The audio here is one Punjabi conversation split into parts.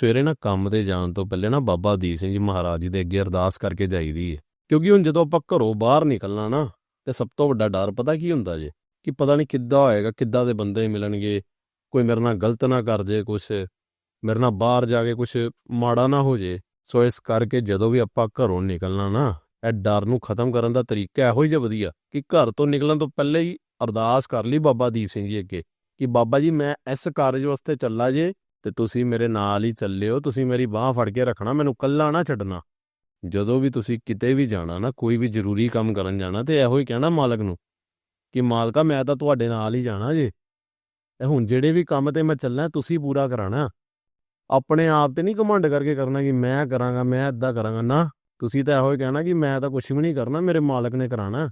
ਸਵੇਰੇ ਨਾ ਕੰਮ ਤੇ ਜਾਣ ਤੋਂ ਪਹਿਲੇ ਨਾ ਬਾਬਾ ਦੀਪ ਸਿੰਘ ਜੀ ਮਹਾਰਾਜ ਜੀ ਦੇ ਅੱਗੇ ਅਰਦਾਸ ਕਰਕੇ ਜਾਈਦੀ ਹੈ ਕਿਉਂਕਿ ਹੁਣ ਜਦੋਂ ਆਪਾਂ ਘਰੋਂ ਬਾਹਰ ਨਿਕਲਣਾ ਨਾ, ਤੇ ਸਭ ਤੋਂ ਵੱਡਾ ਡਰ ਪਤਾ ਕੀ ਹੁੰਦਾ ਜੇ? ਕਿ ਪਤਾ ਨਹੀਂ ਕਿੱਦਾਂ ਹੋਏਗਾ, ਕਿੱਦਾਂ ਦੇ ਬੰਦੇ ਮਿਲਣਗੇ, ਕੋਈ ਮੇਰੇ ਨਾਲ ਗਲਤ ਨਾ ਕਰ ਜੇ ਕੁਛ, ਮੇਰੇ ਨਾਲ ਬਾਹਰ ਜਾ ਕੇ ਕੁਛ ਮਾੜਾ ਨਾ ਹੋ ਜੇ। ਸੋ ਇਸ ਕਰਕੇ ਜਦੋਂ ਵੀ ਆਪਾਂ ਘਰੋਂ ਨਿਕਲਣਾ ਨਾ, ਇਹ ਡਰ ਨੂੰ ਖਤਮ ਕਰਨ ਦਾ ਤਰੀਕਾ ਇਹੋ ਹੀ ਜਿਹਾ ਵਧੀਆ ਕਿ ਘਰ ਤੋਂ ਨਿਕਲਣ ਤੋਂ ਪਹਿਲੇ ਹੀ ਅਰਦਾਸ ਕਰ ਲਈ ਬਾਬਾ ਦੀਪ ਸਿੰਘ ਜੀ ਅੱਗੇ ਕਿ ਬਾਬਾ ਜੀ ਮੈਂ ਇਸ ਕਾਰਜ ਵਾਸਤੇ ਚੱਲਾ ਜੇ ਤੇ ਤੁਸੀਂ ਮੇਰੇ ਨਾਲ ਹੀ ਚੱਲਿਓ, ਤੁਸੀਂ ਮੇਰੀ ਬਾਹ ਫੜ ਕੇ ਰੱਖਣਾ, ਮੈਨੂੰ ਕੱਲਾ ਨਾ ਛੱਡਣਾ। ਜਦੋਂ ਵੀ ਤੁਸੀਂ ਕਿਤੇ ਵੀ ਜਾਣਾ ਨਾ, ਕੋਈ ਵੀ ਜ਼ਰੂਰੀ ਕੰਮ ਕਰਨ ਜਾਣਾ, ਤੇ ਇਹੋ ਹੀ ਕਹਿਣਾ ਮਾਲਕ ਨੂੰ ਕਿ, ਮਾਲਕਾ, ਮੈਂ ਤਾਂ ਤੁਹਾਡੇ ਨਾਲ ਹੀ ਜਾਣਾ ਜੇ। ਇਹ ਹੁਣ ਜਿਹੜੇ ਵੀ ਕੰਮ ਤੇ ਮੈਂ ਚੱਲਣਾ, ਤੁਸੀਂ ਪੂਰਾ ਕਰਾਣਾ। ਆਪਣੇ ਆਪ ਤੇ ਨਹੀਂ ਘਮੰਡ ਕਰਕੇ ਕਰਨਾ ਕਿ ਮੈਂ ਕਰਾਂਗਾ, ਮੈਂ ਇਦਾਂ ਕਰਾਂਗਾ। ਨਾ, ਤੁਸੀਂ ਤਾਂ ਇਹੋ ਹੀ ਕਹਿਣਾ ਕਿ ਮੈਂ ਤਾਂ ਕੁਝ ਵੀ ਨਹੀਂ ਕਰਨਾ, ਮੇਰੇ ਮਾਲਕ ਨੇ ਕਰਾਣਾ।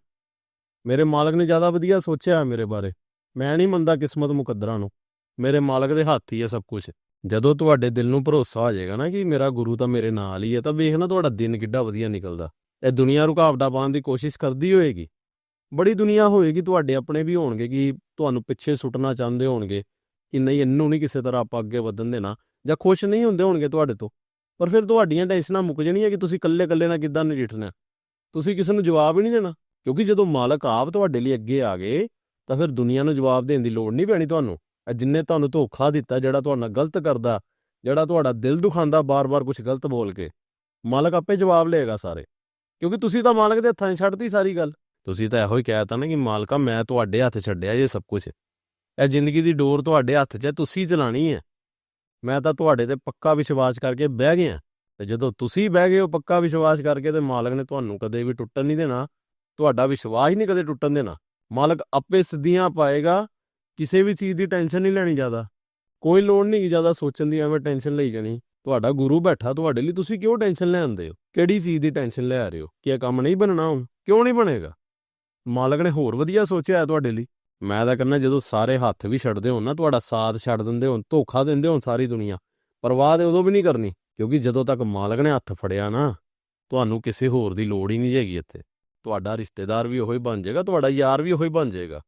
ਮੇਰੇ ਮਾਲਕ ਨੇ ਜ਼ਿਆਦਾ ਵਧੀਆ ਸੋਚਿਆ ਮੇਰੇ ਬਾਰੇ। ਮੈਂ ਨਹੀਂ ਮੰਨਦਾ ਕਿਸਮਤ ਮੁਕੱਦਰਾਂ ਨੂੰ। ਮੇਰੇ ਮਾਲਕ ਦੇ ਹੱਥ ਹੀ ਹੈ ਸਭ ਕੁਝ ਜਦੋਂ ਤੁਹਾਡੇ ਦਿਲ ਨੂੰ ਭਰੋਸਾ ਹੋ ਜਾਏਗਾ ਨਾ ਕਿ ਮੇਰਾ ਗੁਰੂ ਤਾਂ ਮੇਰੇ ਨਾਲ ਹੀ ਹੈ ਤਾਂ ਵੇਖਣਾ ਤੁਹਾਡਾ ਦਿਨ ਕਿੱਡਾ ਵਧੀਆ ਨਿਕਲਦਾ। ਇਹ ਦੁਨੀਆ ਰੁਕਾਵਟਾਂ ਪਾਉਣ ਦੀ ਕੋਸ਼ਿਸ਼ ਕਰਦੀ ਹੋਏਗੀ। ਬੜੀ ਦੁਨੀਆ ਹੋਏਗੀ, ਤੁਹਾਡੇ ਆਪਣੇ ਵੀ ਹੋਣਗੇ ਕਿ ਤੁਹਾਨੂੰ ਪਿੱਛੇ ਸੁੱਟਣਾ ਚਾਹੁੰਦੇ ਹੋਣਗੇ ਕਿ ਨਹੀਂ, ਇਹਨੂੰ ਨਹੀਂ ਕਿਸੇ ਤਰ੍ਹਾਂ ਆਪਾਂ ਅੱਗੇ ਵਧਣ ਦੇਣਾ ਜਾਂ ਖੁਸ਼ ਨਹੀਂ ਹੁੰਦੇ ਹੋਣਗੇ ਤੁਹਾਡੇ ਤੋਂ। ਪਰ ਫਿਰ ਤੁਹਾਡੀਆਂ ਟੈਨਸ਼ਨਾਂ ਮੁੱਕ ਜਾਣੀਆਂ ਕਿ ਤੁਸੀਂ ਇਕੱਲੇ-ਇਕੱਲੇ ਨਾਲ ਕਿੱਦਾਂ ਨਜਿੱਠਣਾ ਤੁਸੀਂ ਕਿਸੇ ਨੂੰ ਜਵਾਬ ਹੀ ਨਹੀਂ ਦੇਣਾ, ਕਿਉਂਕਿ ਜਦੋਂ ਮਾਲਕ ਆਪ ਤੁਹਾਡੇ ਲਈ ਅੱਗੇ ਆ ਗਏ, ਤਾਂ ਫਿਰ ਦੁਨੀਆ ਨੂੰ ਜਵਾਬ ਦੇਣ ਦੀ ਲੋੜ ਨਹੀਂ ਪੈਣੀ ਤੁਹਾਨੂੰ। ਜਿੰਨੇ ਤੁਹਾਨੂੰ ਧੋਖਾ ਦਿੱਤਾ, ਜਿਹੜਾ ਤੁਹਾਨੂੰ ਨਾਲ ਗਲਤ ਕਰਦਾ, ਜਿਹੜਾ ਤੁਹਾਡਾ ਦਿਲ ਦੁਖਾਉਂਦਾ ਬਾਰ-ਬਾਰ ਕੁਝ ਗਲਤ ਬੋਲ ਕੇ, ਮਾਲਕ ਆਪੇ ਜਵਾਬ ਲਏਗਾ ਸਾਰੇ। ਕਿਉਂਕਿ ਤੁਸੀਂ ਤਾਂ ਮਾਲਕ ਦੇ ਹੱਥਾਂ 'ਚ ਛੱਡਤੀ ਸਾਰੀ ਗੱਲ। ਤੁਸੀਂ ਤਾਂ ਇਹੋ ਹੀ ਕਹਿਤਾ ਨਾ ਕਿ ਮਾਲਕਾ, ਮੈਂ ਤੁਹਾਡੇ ਹੱਥ ਛੱਡਿਆ ਇਹ ਸਭ ਕੁਝ ਇਹ ਜ਼ਿੰਦਗੀ ਦੀ ਡੋਰ ਤੁਹਾਡੇ ਹੱਥ 'ਚ ਹੈ, ਤੁਸੀਂ ਚਲਾਣੀ ਹੈ। ਮੈਂ ਤਾਂ ਤੁਹਾਡੇ ਤੇ ਪੱਕਾ ਵਿਸ਼ਵਾਸ ਕਰਕੇ ਬਹਿ ਗਿਆ। ਤੇ ਜਦੋਂ ਤੁਸੀਂ ਬਹਿ ਗਏ ਹੋ ਪੱਕਾ ਵਿਸ਼ਵਾਸ ਕਰਕੇ ਤੇ ਮਾਲਕ ਨੇ ਤੁਹਾਨੂੰ ਕਦੇ ਵੀ ਟੁੱਟਣ ਨਹੀਂ ਦੇਣਾ, ਤੁਹਾਡਾ ਵਿਸ਼ਵਾਸ ਹੀ ਨਹੀਂ ਕਦੇ ਟੁੱਟਣ ਦੇਣਾ। ਮਾਲਕ ਆਪੇ ਸਿੱਧੀਆਂ ਪਾਏਗਾ ਕਿਸੇ ਵੀ ਚੀਜ਼ ਦੀ ਟੈਨਸ਼ਨ ਨਹੀਂ ਲੈਣੀ ਜ਼ਿਆਦਾ। ਕੋਈ ਲੋੜ ਨਹੀਂ ਜ਼ਿਆਦਾ ਸੋਚਣ ਦੀ, ਐਵੇਂ ਟੈਨਸ਼ਨ ਲਈ ਜਾਣੀ। ਤੁਹਾਡਾ ਗੁਰੂ ਬੈਠਾ, ਤੁਹਾਡੇ ਲਈ ਤੁਸੀਂ ਕਿਉਂ ਟੈਨਸ਼ਨ ਲੈਂਦੇ ਹੋ? ਕਿਹੜੀ ਚੀਜ਼ ਦੀ ਟੈਨਸ਼ਨ ਲੈ ਰਹੇ ਹੋ? ਕਿ ਇਹ ਕੰਮ ਨਹੀਂ ਬਣਨਾ ਹੁਣ? ਕਿਉਂ ਨਹੀਂ ਬਣੇਗਾ? ਮਾਲਕ ਨੇ ਹੋਰ ਵਧੀਆ ਸੋਚਿਆ ਹੈ ਤੁਹਾਡੇ ਲਈ। ਮੈਂ ਤਾਂ ਕਹਿੰਦਾ ਜਦੋਂ ਸਾਰੇ ਹੱਥ ਵੀ ਛੱਡਦੇ ਹੋਣ ਨਾ, ਤੁਹਾਡਾ ਸਾਥ ਛੱਡ ਦਿੰਦੇ ਹੋਣ, ਧੋਖਾ ਦਿੰਦੇ ਹੋਣ ਸਾਰੀ ਦੁਨੀਆ, ਪਰਵਾਹ ਤੇ ਉਦੋਂ ਵੀ ਨਹੀਂ ਕਰਨੀ, ਕਿਉਂਕਿ ਜਦੋਂ ਤੱਕ ਮਾਲਕ ਨੇ ਹੱਥ ਫੜਿਆ ਨਾ, ਤੁਹਾਨੂੰ ਕਿਸੇ ਹੋਰ ਦੀ ਲੋੜ ਹੀ ਨਹੀਂ ਹੈਗੀ ਇੱਥੇ। ਤੁਹਾਡਾ ਰਿਸ਼ਤੇਦਾਰ ਵੀ ਉਹੀ ਬਣ ਜਾਏਗਾ, ਤੁਹਾਡਾ ਯਾਰ ਵੀ ਉਹੀ ਬਣ ਜਾਏਗਾ।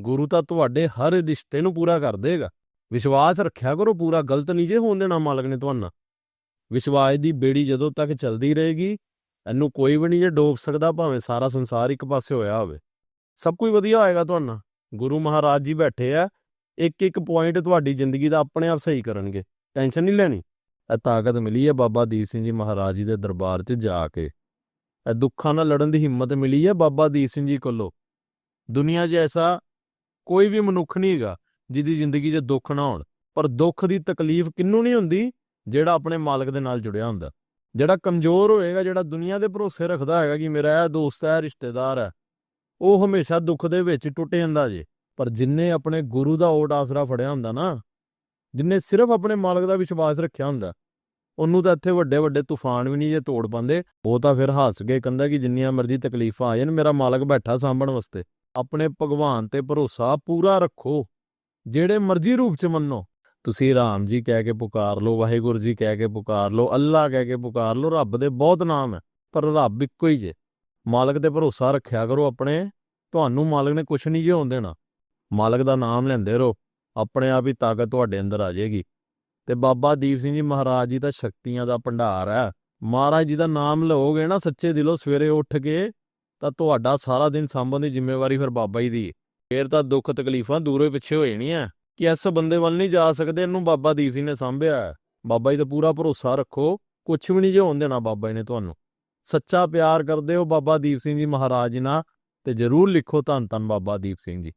ਗੁਰੂ ਤਾਂ ਤੁਹਾਡੇ ਹਰ ਰਿਸ਼ਤੇ ਨੂੰ ਪੂਰਾ ਕਰ ਦੇਗਾ। ਵਿਸ਼ਵਾਸ ਰੱਖਿਆ ਕਰੋ, ਪੂਰਾ ਗਲਤ ਨਹੀਂ ਜੇ ਹੋਣ ਦੇਣਾ ਮਾਲਕ ਨੇ ਤੁਹਾਨੂੰ। ਵਿਸ਼ਵਾਸ ਦੀ ਬੇੜੀ ਜਦੋਂ ਤੱਕ ਚੱਲਦੀ ਰਹੇਗੀ, ਇਹਨੂੰ ਕੋਈ ਵੀ ਨਹੀਂ ਜੇ ਡੋਬ ਸਕਦਾ, ਭਾਵੇਂ ਸਾਰਾ ਸੰਸਾਰ ਇੱਕ ਪਾਸੇ ਹੋਇਆ ਹੋਵੇ। ਸਭ ਕੁਝ ਵਧੀਆ ਹੋਏਗਾ ਤੁਹਾਨੂੰ ਗੁਰੂ ਮਹਾਰਾਜ ਜੀ ਬੈਠੇ ਆ, ਇੱਕ ਇੱਕ ਪੁਆਇੰਟ ਤੁਹਾਡੀ ਜ਼ਿੰਦਗੀ ਦਾ ਆਪਣੇ ਆਪ ਸਹੀ ਕਰਨਗੇ। ਟੈਨਸ਼ਨ ਨਹੀਂ ਲੈਣੀ। ਇਹ ਤਾਕਤ ਮਿਲੀ ਹੈ ਬਾਬਾ ਦੀਪ ਸਿੰਘ ਜੀ ਮਹਾਰਾਜ ਜੀ ਦੇ ਦਰਬਾਰ 'ਚ ਜਾ ਕੇ। ਇਹ ਦੁੱਖਾਂ ਨਾਲ ਲੜਨ ਦੀ ਹਿੰਮਤ ਮਿਲੀ ਹੈ ਬਾਬਾ ਦੀਪ ਸਿੰਘ ਜੀ ਕੋਲੋਂ। ਦੁਨੀਆ 'ਚ ਐਸਾ ਕੋਈ ਵੀ ਮਨੁੱਖ ਨਹੀਂ ਹੈਗਾ ਜਿਹਦੀ ਜ਼ਿੰਦਗੀ 'ਚ ਦੁੱਖ ਨਾ ਹੋਣ। ਪਰ ਦੁੱਖ ਦੀ ਤਕਲੀਫ ਕਿੰਨੂੰ ਨਹੀਂ ਹੁੰਦੀ? ਜਿਹੜਾ ਆਪਣੇ ਮਾਲਕ ਦੇ ਨਾਲ ਜੁੜਿਆ ਹੁੰਦਾ। ਜਿਹੜਾ ਕਮਜ਼ੋਰ ਹੋਏਗਾ, ਜਿਹੜਾ ਦੁਨੀਆ ਦੇ ਭਰੋਸੇ ਰੱਖਦਾ ਹੈਗਾ ਕਿ ਮੇਰਾ ਇਹ ਦੋਸਤ ਹੈ ਰਿਸ਼ਤੇਦਾਰ ਹੈ, ਉਹ ਹਮੇਸ਼ਾ ਦੁੱਖ ਦੇ ਵਿੱਚ ਟੁੱਟ ਜਾਂਦਾ ਜੇ। ਪਰ ਜਿਨਨੇ ਆਪਣੇ ਗੁਰੂ ਦਾ ਓਟ ਆਸਰਾ ਫੜਿਆ ਹੁੰਦਾ ਨਾ ਜਿਨਨੇ ਸਿਰਫ ਆਪਣੇ ਮਾਲਕ ਦਾ ਵਿਸ਼ਵਾਸ ਰੱਖਿਆ ਹੁੰਦਾ, ਉਹਨੂੰ ਤਾਂ ਇੱਥੇ ਵੱਡੇ ਵੱਡੇ ਤੂਫਾਨ ਵੀ ਨਹੀਂ ਜੇ ਤੋੜ ਪਾਉਂਦੇ। ਉਹ ਤਾਂ ਫਿਰ ਹੱਸ ਕੇ ਕਹਿੰਦਾ ਕਿ ਜਿੰਨੀਆਂ ਮਰਜ਼ੀ ਤਕਲੀਫਾਂ ਆ ਜਾਣ, ਮੇਰਾ ਮਾਲਕ ਬੈਠਾ ਸਾਂਭਣ ਵਾਸਤੇ। ਆਪਣੇ ਭਗਵਾਨ ਤੇ ਭਰੋਸਾ ਪੂਰਾ ਰੱਖੋ, ਜਿਹੜੇ ਮਰਜ਼ੀ ਰੂਪ ਚ ਮੰਨੋ। ਤੁਸੀਂ ਰਾਮ ਜੀ ਕਹਿ ਕੇ ਪੁਕਾਰ ਲਓ, ਵਾਹਿਗੁਰੂ ਜੀ ਕਹਿ ਕੇ ਪੁਕਾਰ ਲਓ, ਅੱਲਾ ਕਹਿ ਕੇ ਪੁਕਾਰ ਲਓ, ਰੱਬ ਦੇ ਬਹੁਤ ਨਾਮ ਹੈ, ਪਰ ਰੱਬ ਇੱਕੋ ਹੀ ਜੇ। ਮਾਲਕ ਤੇ ਭਰੋਸਾ ਰੱਖਿਆ ਕਰੋ ਆਪਣੇ, ਤੁਹਾਨੂੰ ਮਾਲਕ ਨੇ ਕੁਝ ਨਹੀਂ ਜੇ ਦੇਣਾ। ਮਾਲਕ ਦਾ ਨਾਮ ਲੈਂਦੇ ਰਹੋ, ਆਪਣੇ ਆਪ ਹੀ ਤਾਕਤ ਤੁਹਾਡੇ ਅੰਦਰ ਆ ਜਾਏਗੀ। ਤੇ ਬਾਬਾ ਦੀਪ ਸਿੰਘ ਜੀ ਮਹਾਰਾਜ ਜੀ ਦਾ ਸ਼ਕਤੀਆਂ ਦਾ ਭੰਡਾਰ ਹੈ। ਮਹਾਰਾਜ ਜੀ ਦਾ ਨਾਮ ਲਓਗੇ ਨਾ, ਸੱਚੇ ਦਿਲੋਂ ਸਵੇਰੇ ਉੱਠ ਕੇ ਤਾਂ ਤੁਹਾਡਾ ਸਾਰਾ ਦਿਨ ਸਾਂਭਣ ਦੀ ਜ਼ਿੰਮੇਵਾਰੀ ਫਿਰ ਬਾਬਾ ਜੀ ਦੀ ਫੇਰ ਤਾਂ ਦੁੱਖ ਤਕਲੀਫਾਂ ਦੂਰੋਂ ਪਿੱਛੇ ਹੋ ਜਾਣੀਆਂ। ਕਿ ਇਸ ਬੰਦੇ ਵੱਲ ਨਹੀਂ ਜਾ ਸਕਦੇ, ਇਹਨੂੰ ਬਾਬਾ ਦੀਪ ਸਿੰਘ ਨੇ ਸਾਂਭਿਆ ਬਾਬਾ ਜੀ ਦਾ ਪੂਰਾ ਭਰੋਸਾ ਰੱਖੋ ਕੁਝ ਵੀ ਨਹੀਂ ਜੇ ਹੋਣ ਦੇਣਾ ਬਾਬਾ ਜੀ ਨੇ ਤੁਹਾਨੂੰ। ਸੱਚਾ ਪਿਆਰ ਕਰਦੇ ਹੋ ਬਾਬਾ ਦੀਪ ਸਿੰਘ ਜੀ ਮਹਾਰਾਜ ਜੀ ਨਾਲ, ਤੇ ਜਰੂਰ ਲਿਖੋ ਧੰਨ ਧੰਨ ਬਾਬਾ ਦੀਪ ਸਿੰਘ ਜੀ।